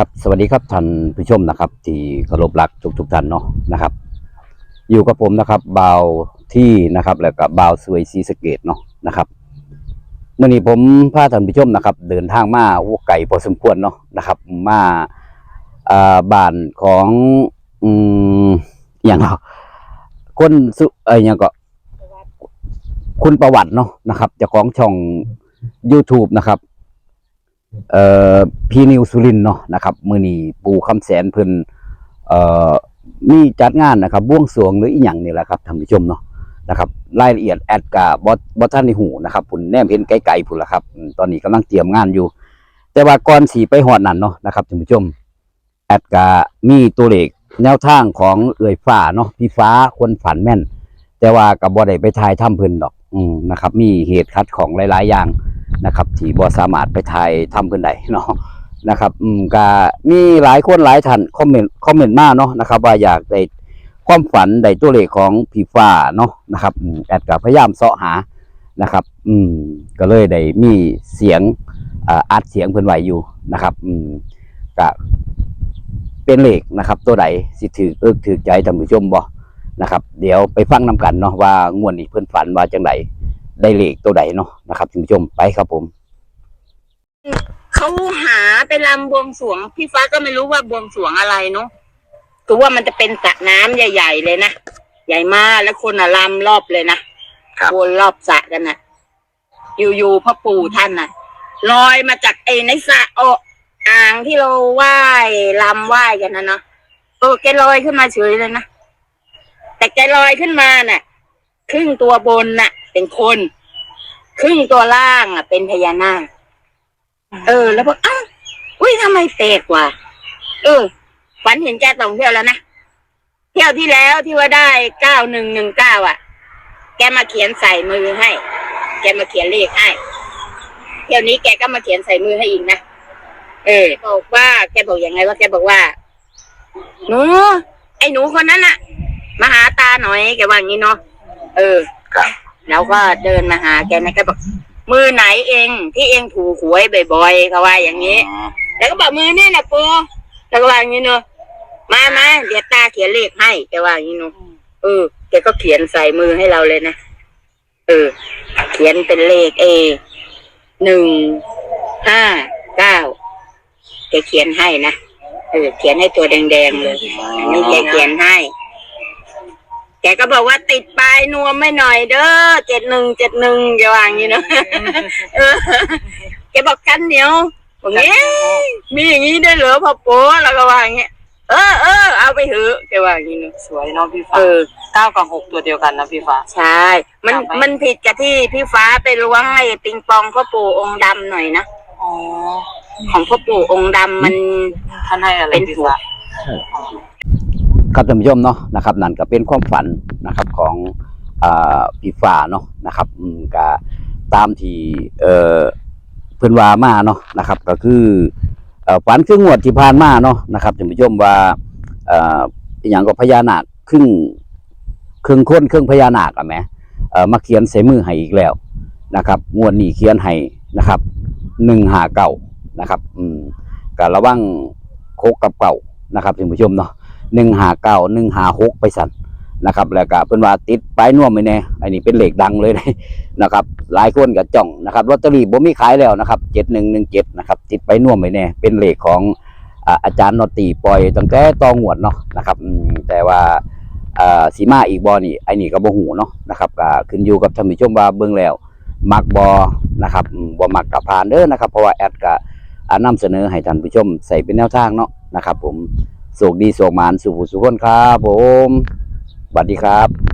ครับสวัสดีครับท่านผู้ชมนะครับ ที่เคารพรักทุกทุกท่านเนาะนะครับ อยู่กับผมนะครับบาวที่นะครับ แล้วก็บาวสวยซีสเกตเนาะนะครับเมื่อนี้ผมพาท่านผู้ชมนะครับ เดินทางมาโอ้ไก่พอสมควรเนาะนะครับ มาอ่าบ้านของอืมอย่างเนาะคนสุเอ้ยอย่างก็ คุณประวัติเนาะนะครับเจ้าของช่อง YouTube นะครับ เอ่อพี่นิวสุรินเนาะนะครับมือนีปูคำแสนเพิ่นเอ่อมีจัดงานนะครับบ่วงสรวงหรืออีหยังนี่แหละครับท่านผู้ชมเนาะนะครับรายละเอียดแอดกับบอบ่ท่านในหูนะครับผุนแนมเห็นไกลๆพุ่นละครับ ตอนนี้กำลังเตรียมงานอยู่ แต่ว่าก่อนสีไปหอดนั่นเนาะนะครับท่านผู้ชมแอดกามีตัวเลขแนวทางของเอ่ยฟ้าเนาะพี่ฟ้าคนฝันแม่น แต่ว่ากับบ่ได้ไปถ่ายถ้ำเพิ่นดอก อืมนะครับ มีเหตุคัดของหลายๆอย่าง นะครับ ที่บ่สามารถไปถ่ายถ้ำเพิ่นได้เนาะนะครับอืมก็มีหลายคนหลายท่านคอมเมนต์คอมเมนต์มาเนาะนะครับ ว่าอยากได้ความฝันได้ตัวเลขของพี่ฟ้าเนาะนะครับแอดก็พยายามเสาะหานะครับ อืมก็เลยได้มีเสียงอ่าอัดเสียงเพิ่อนไหวอยู่นะครับ อืมก็เป็นเลขนะครับ ตัวใดสิถือเอิกถือใจท่านผู้ชมบ่นะครับ เดี๋ยวไปฟังนำกันเนาะว่างวดนี้เพื่อนฝันว่าจังได ได้เลขตัวใดเนาะนะครับท่านผู้ชมไปครับผม เขาหาไปลำบวงสรวง พี่ฟ้าก็ไม่รู้ว่าบวงสรวงอะไรเนาะคือว่ามันจะเป็นสระน้ำใหญ่ ๆ เลยนะ ใหญ่มากแล้วคนอะลำรอบเลยนะครับ วนรอบสระกันนะอยู่ๆพ่อปู่ท่านน่ะลอยมาจากไอ้ในสระโออ่างที่เราไหว้ลำไหว้กันนะเนาะเออแกลอยขึ้นมาเฉยเลยนะแต่แกลอยขึ้นมาน่ะ ครึ่งตัวบนน่ะ เป็นคน ครึ่งตัวล่างอะ เป็นพญานาคเออ แล้วบอกอ้าวอุ้ยทำไมแปลกว่ะเออฝันเห็นแกสองเที่ยวแล้วนะเที่ยวที่แล้วที่ว่าได้เก้าหนึ่งหนึ่งเก้าอะ แกมาเขียนใส่มือให้ แกมาเขียนเลขให้เที่ยวนี้แกก็มาเขียนใส่มือให้อีกนะเออบอกว่า แกบอกยังไงว่าแกบอกว่าหนูไอ้หนูคนนั้นน่ะมาหาตาหน่อยแกว่าอย่างนี้เนาะ เออ ครับ แล้วก็เดินมาหาแกนะแกบอก มือไหนเองที่เองถูกหวยบ่อยๆเขาว่าอย่างนี้แล้วก็บอกมือนี่นะปูแล้วก็ว่าอย่างนี้เนอะมามาเดี๋ยวตาเขียนเลขให้แกว่าอย่างนี้เนอะเออแกก็เขียนใส่มือให้เราเลยนะ เออ เขียนเป็นเลขเอหนึ่งห้าเก้าแกเขียนให้นะ เออ เขียนให้ตัวแดงๆเลย อันนี้แกเขียนให้ แกก็บอกว่าติดปลายนวมไม่หน่อยเด้อเจ็ดหนึ่งเจ็ดหนึ่งแกว่าอย่างนี้เนอะเออแกบอกกันเหนียวบอกงี้มีอย่างนี้ได้วยเหรอพ่อโป้แล้วก็ว่าอย่างเงี้ยเออเออเอาไปเถอะแกว่าอย่างนี้เนอะสวยเนาะพี่ฟ้าเออเก้ากับหกตัวเดียวกันนะพี่ฟ้าใช่ มันจำไว้มันผิดกับที่พี่ฟ้าไปล้วงไอ้ปิงปองพ่อปู่องค์ดำหน่อยนะอ๋อของพ่อปู่องค์ดำมันท่านให้อะไรเป็นพี่หัวฟ้า ครับท่านผู้ชมเนาะนะครับนั่นก็เป็นความฝันนะครับของอพี่ฟ้าเนาะนะครับก็ตามที่เอ่อนว่ามาเนาะนะครับ ก็คือฝันคืองวดที่ผ่านมาเนาะนะครับท่านผู้ชมว่าอย่างก็พญานาคครึ่งครึ่งคนครึ่งพญานาคอะแหมเอ่มาเขียนใส่มือให้อีกแล้วนะครับงวดนี้เขียนให้นะครับ159นะครับ อืมก็ระวังโคกกับเก่านะครับท่านผู้ชมเนาะ หนึ่งหาเก้าหนึ่งหาหกไปสั่นนะครับ แล้วก็เพิ่นว่าติดป้ายน่วมไปแน่อันนี้เป็นเหลขดังเลยนะครับ หลายคนก็จ้องนะครับลอตเตอรี่บ่มีขายแล้วนะครับเจ็ดหนึ่งหนึ่งเจ็ดนะครับ ติดไปน่วมไปแน่เป็นเหลขของอาจารย์นอตีปล่อยตั้งแต่ตองหวดเนาะนะครับแต่ว่าสีมาอีกบอนี่ไอ้นี่ก็บ่หูเนาะนะครับก็ขึ้นอยู่กับท่านผู้ชมว่าเบิ่งแล้ว มักบอนะครับอืมบ่มักกับผ่านเด้อนะครับ เพราะว่าแอดก็อ่านำเสนอให้ท่านผู้ชมใส่เป็นแนวทางเนาะนะครับ ผม โศกดีโศกหมานสุขสุขคนครับผมสวัสดีครับ